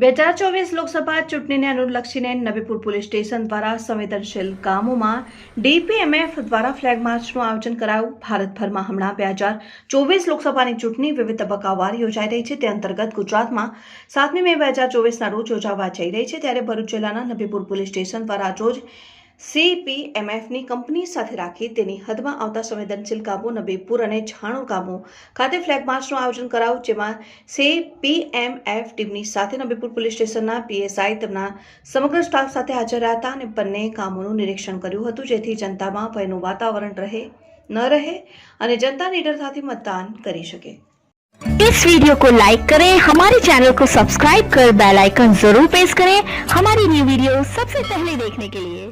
બે હજાર ચોવીસ લોકસભા ચૂંટણીને અનુલક્ષીને નબીપુર પોલીસ સ્ટેશન દ્વારા સંવેદનશીલ ગામોમાં ડીપીએમએફ દ્વારા ફ્લેગ માર્ચનું આયોજન કરાયું. ભારતભરમાં હમણાં બે હજાર ચોવીસ લોકસભાની ચૂંટણી વિવિધ તબક્કાવાર યોજાઈ રહી છે. તે અંતર્ગત ગુજરાતમાં સાતમી મે બે હજાર ચોવીસના રોજ યોજાવા જઈ રહી છે. ત્યારે ભરૂચ જિલ્લાના નબીપુર પોલીસ સ્ટેશન દ્વારા રોજ સીપીએમએફની કંપની સાથે રાખી તેની હદમાં આવતા સંવેદનશીલ ગામો નબીપુર અને છાણું ગામો ખાતે ફ્લેગ માર્ચનું આયોજન કરાયું જેમાં સીપીએમએફ ટીમની સાથે નબીપુર પોલીસ સ્ટેશનના પીએસઆઈ તેમના સમગ્ર સ્ટાફ સાથે હાજર રહ્યા હતા અને બંને ગામોનું નિરીક્ષણ કર્યું હતું જેથી જનતામાં ભયનું વાતાવરણ રહે ન રહે અને જનતા નિડરતાથી મતદાન કરી શકે इस वीडियो को लाइक करें हमारे चैनल को सब्सक्राइब कर बेल आइकन जरूर प्रेस करें हमारी न्यू वीडियो सबसे पहले देखने के लिए